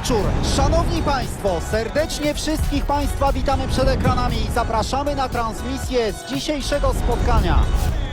wieczór! Szanowni Państwo, serdecznie wszystkich Państwa witamy przed ekranami i zapraszamy na transmisję z dzisiejszego spotkania.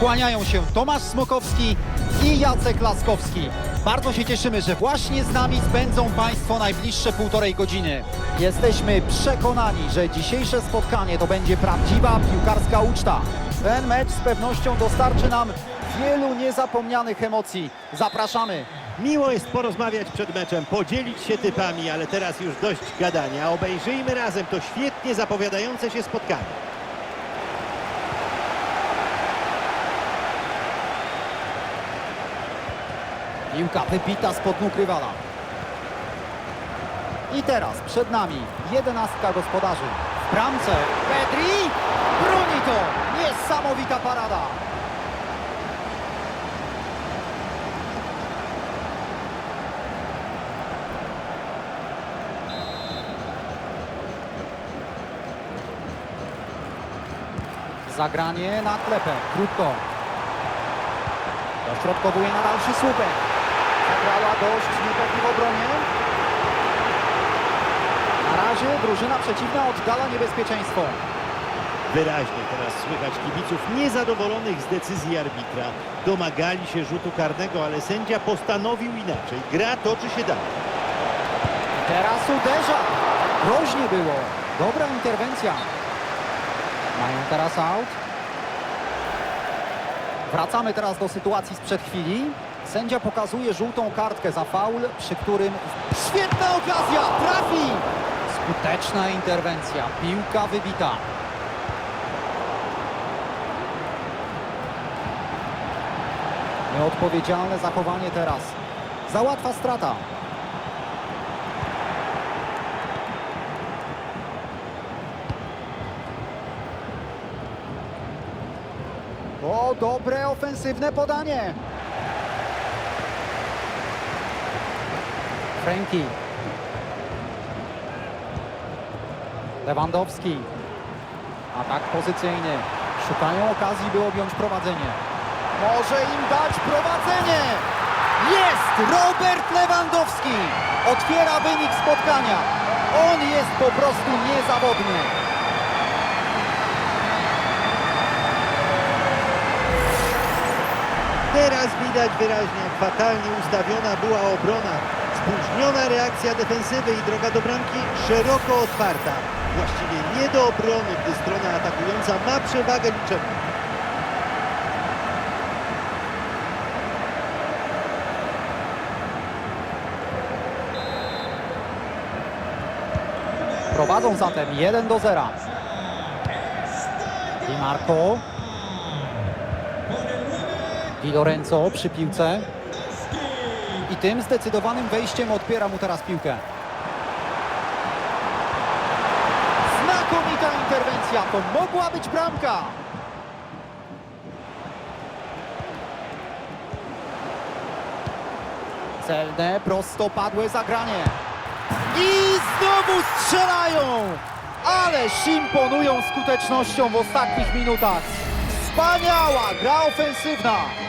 Kłaniają się Tomasz Smokowski i Jacek Laskowski. Bardzo się cieszymy, że właśnie z nami spędzą Państwo najbliższe półtorej godziny. Jesteśmy przekonani, że dzisiejsze spotkanie to będzie prawdziwa piłkarska uczta. Ten mecz z pewnością dostarczy nam wielu niezapomnianych emocji. Zapraszamy! Miło jest porozmawiać przed meczem, podzielić się typami, ale teraz już dość gadania. Obejrzyjmy razem to świetnie zapowiadające się spotkanie. Piłka wybita spod nóg rywala. I teraz przed nami jedenastka gospodarzy. W bramce Pedri broni to. Niesamowita parada. Zagranie na klepę. Krótko. Dośrodkowuje na dalszy słupek. Zagrała dość niepewnie w obronie. Na razie drużyna przeciwna oddala niebezpieczeństwo. Wyraźnie teraz słychać kibiców niezadowolonych z decyzji arbitra. Domagali się rzutu karnego, ale sędzia postanowił inaczej. Gra toczy się dalej. Teraz uderza. Groźnie było. Dobra interwencja. Mają teraz aut. Wracamy teraz do sytuacji sprzed chwili. Sędzia pokazuje żółtą kartkę za faul, przy którym świetna okazja, trafi! Skuteczna interwencja, piłka wybita. Nieodpowiedzialne zachowanie teraz. Za łatwa strata. Dobre ofensywne podanie. Franki. Lewandowski. Atak pozycyjny. Szukają okazji, by objąć prowadzenie. Może im dać prowadzenie. Jest Robert Lewandowski. Otwiera wynik spotkania. On jest po prostu niezawodny. Teraz widać wyraźnie, fatalnie ustawiona była obrona. Spóźniona reakcja defensywy i droga do bramki szeroko otwarta. Właściwie nie do obrony, gdy strona atakująca ma przewagę liczebną. Prowadzą zatem 1 do 0. Di Marco. Di Lorenzo przy piłce. I tym zdecydowanym wejściem odbiera mu teraz piłkę. Znakomita interwencja. To mogła być bramka. Celne, prostopadłe zagranie. I znowu strzelają! Ależ imponują skutecznością w ostatnich minutach. Wspaniała gra ofensywna.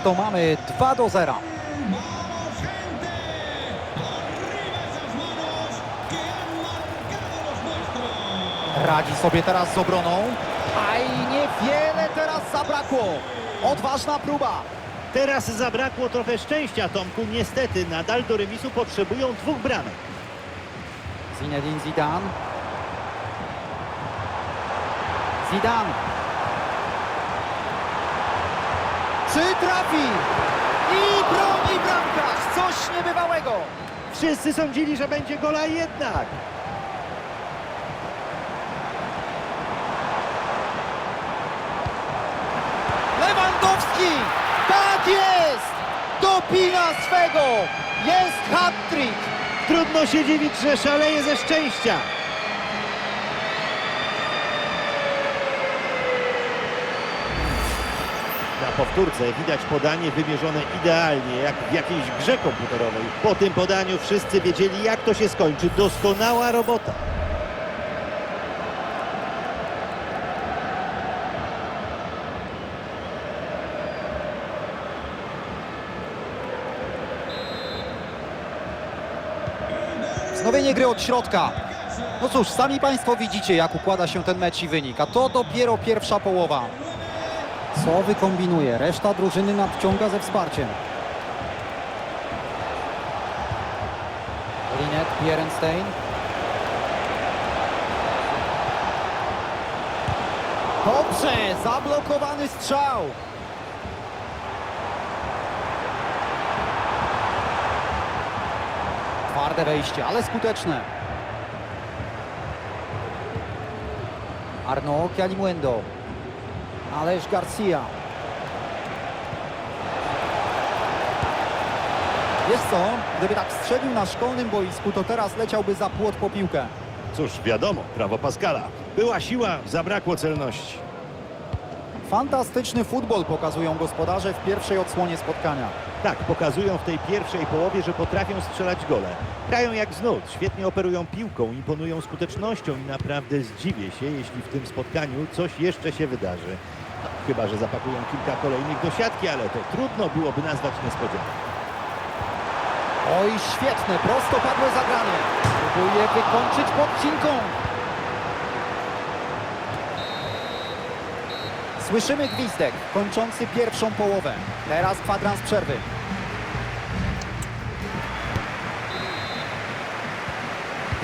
To mamy 2 do 0. Radzi sobie teraz z obroną. A i niewiele teraz zabrakło. Odważna próba. Teraz zabrakło trochę szczęścia Tomku. Niestety nadal do remisu potrzebują dwóch bramek. Zinedine Zidane. Zidane. Czy trafi? I broni bramkarz. Coś niebywałego. Wszyscy sądzili, że będzie gola jednak. Lewandowski! Tak jest! Dopina swego! Jest hat-trick! Trudno się dziwić, że szaleje ze szczęścia. Powtórce widać podanie wymierzone idealnie, jak w jakiejś grze komputerowej. Po tym podaniu wszyscy wiedzieli, jak to się skończy. Doskonała robota. Wznowienie gry od środka. No cóż, sami Państwo widzicie, jak układa się ten mecz i wynik, a to dopiero pierwsza połowa. Co wykombinuje? Reszta drużyny nadciąga ze wsparciem. Linet Bierenstein. Dobrze, zablokowany strzał. Twarde wejście, ale skuteczne. Arno Kialimuendo. Ależ Garcia. Wiesz co, gdyby tak strzelił na szkolnym boisku, to teraz leciałby za płot po piłkę. Cóż, wiadomo, prawo Pascala. Była siła, zabrakło celności. Fantastyczny futbol pokazują gospodarze w pierwszej odsłonie spotkania. Tak, pokazują w tej pierwszej połowie, że potrafią strzelać gole. Grają jak z nut, świetnie operują piłką, imponują skutecznością i naprawdę zdziwię się, jeśli w tym spotkaniu coś jeszcze się wydarzy. Chyba, że zapakują kilka kolejnych do siatki, ale to trudno byłoby nazwać niespodzianką. Oj, świetne, prostopadłe zagranie. Próbuje wykończyć podcinką. Słyszymy gwizdek kończący pierwszą połowę. Teraz kwadrans przerwy.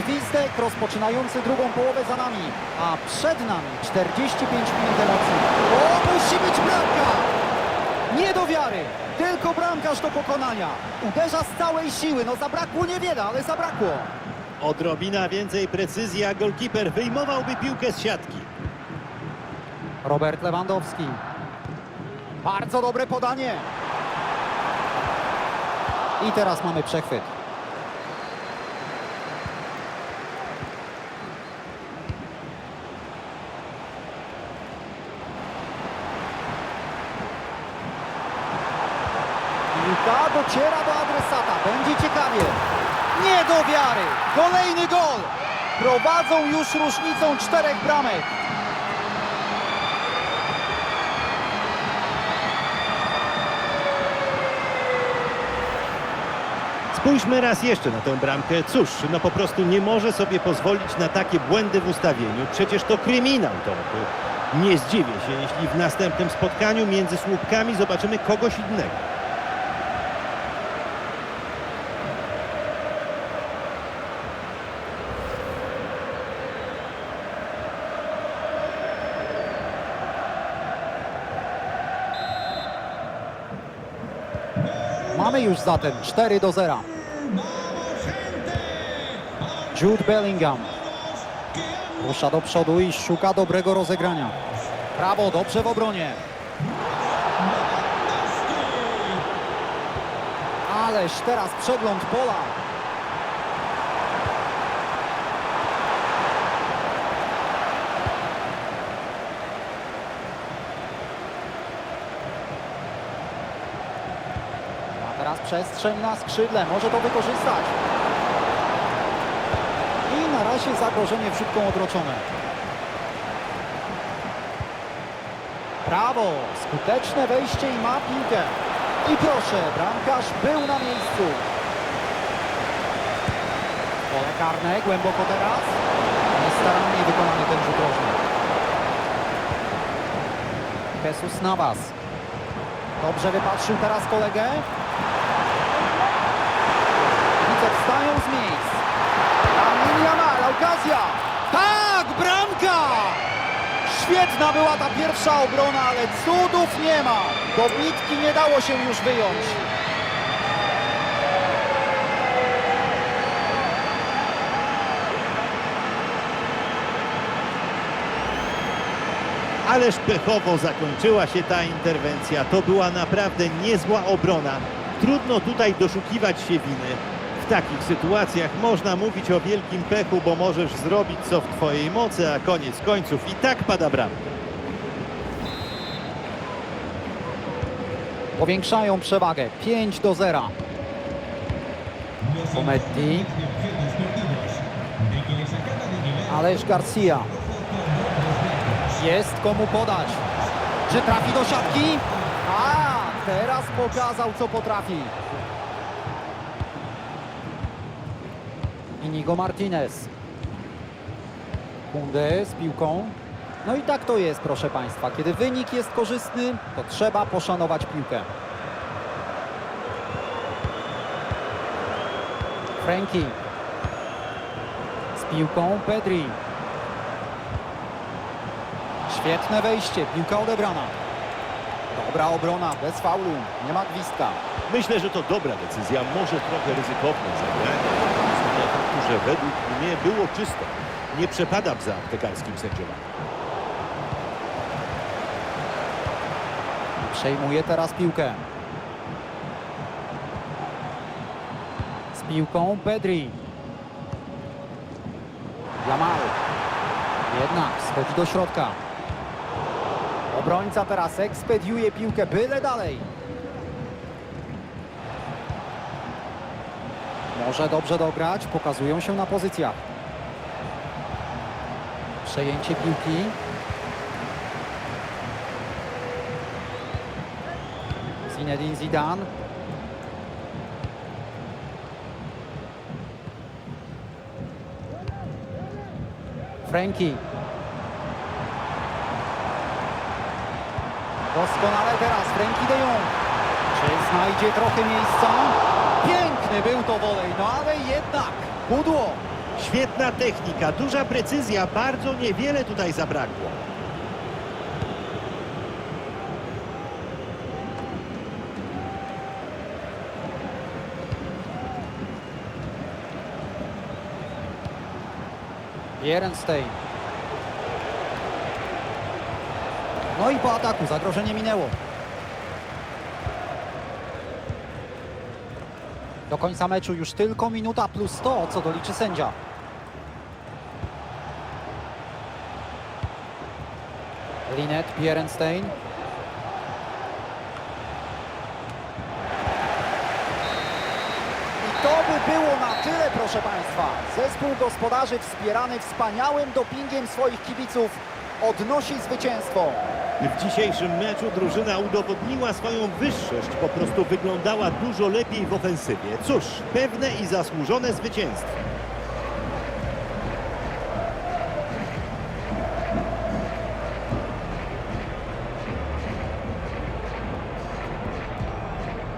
Gwizdek rozpoczynający drugą połowę za nami, a przed nami 45 minut emocji. O, musi być bramka! Nie do wiary! Tylko bramkarz do pokonania. Uderza z całej siły. No zabrakło niewiele, ale zabrakło. Odrobina więcej precyzji, a golkiper wyjmowałby piłkę z siatki. Robert Lewandowski. Bardzo dobre podanie. I teraz mamy przechwyt. Piłka dociera do adresata. Będzie ciekawie. Nie do wiary. Kolejny gol. Prowadzą już różnicą czterech bramek. Spójrzmy raz jeszcze na tę bramkę. Cóż, no po prostu nie może sobie pozwolić na takie błędy w ustawieniu. Przecież to kryminał, Tomku. Nie zdziwię się, jeśli w następnym spotkaniu między słupkami zobaczymy kogoś innego. Mamy już zatem 4 do 0. Jude Bellingham. Rusza do przodu i szuka dobrego rozegrania. Prawo, dobrze w obronie. Ależ teraz przegląd pola. A teraz przestrzeń na skrzydle, może to wykorzystać. I na razie zagrożenie wrzutką odroczone. Prawo, skuteczne wejście i ma piłkę. I proszę, bramkarz był na miejscu. Pole karne, głęboko teraz. Niestarannie wykonany ten rzut rożny. Jesus Navas. Dobrze wypatrzył teraz kolegę. Świetna była ta pierwsza obrona, ale cudów nie ma. Do bitki nie dało się już wyjąć. Ależ pechowo zakończyła się ta interwencja. To była naprawdę niezła obrona. Trudno tutaj doszukiwać się winy. W takich sytuacjach można mówić o wielkim pechu, bo możesz zrobić co w twojej mocy, a koniec końców i tak pada bramka. Powiększają przewagę 5 do 0. Pometti. Ależ Garcia. Jest komu podać. Czy trafi do siatki? A, teraz pokazał co potrafi. Inigo Martinez. Kunde z piłką. No i tak to jest, proszę Państwa. Kiedy wynik jest korzystny, to trzeba poszanować piłkę. Frankie. Z piłką Pedri. Świetne wejście, piłka odebrana. Dobra obrona, bez faulu, nie ma gwizdka. Myślę, że to dobra decyzja, może trochę ryzykowne zagranie. Że według mnie było czysto. Nie przepadam za aptekarskim sędziowaniem. Przejmuje teraz piłkę. Z piłką Pedri. Jamal. Jednak schodzi do środka. Obrońca teraz ekspediuje piłkę byle dalej. Może dobrze dograć, pokazują się na pozycjach. Przejęcie piłki. Zinedine Zidane. Frankie. Doskonale teraz Frankie de Jong. Czy znajdzie trochę miejsca? Piękny był to wolej, no jednak pudło. Świetna technika, duża precyzja, bardzo niewiele tutaj zabrakło. Bierenstein. No i po ataku zagrożenie minęło. Do końca meczu już tylko minuta plus 100, co doliczy sędzia. Linet, Bierenstein. I to by było na tyle, proszę Państwa. Zespół gospodarzy wspierany wspaniałym dopingiem swoich kibiców odnosi zwycięstwo. W dzisiejszym meczu drużyna udowodniła swoją wyższość, po prostu wyglądała dużo lepiej w ofensywie. Cóż, pewne i zasłużone zwycięstwo.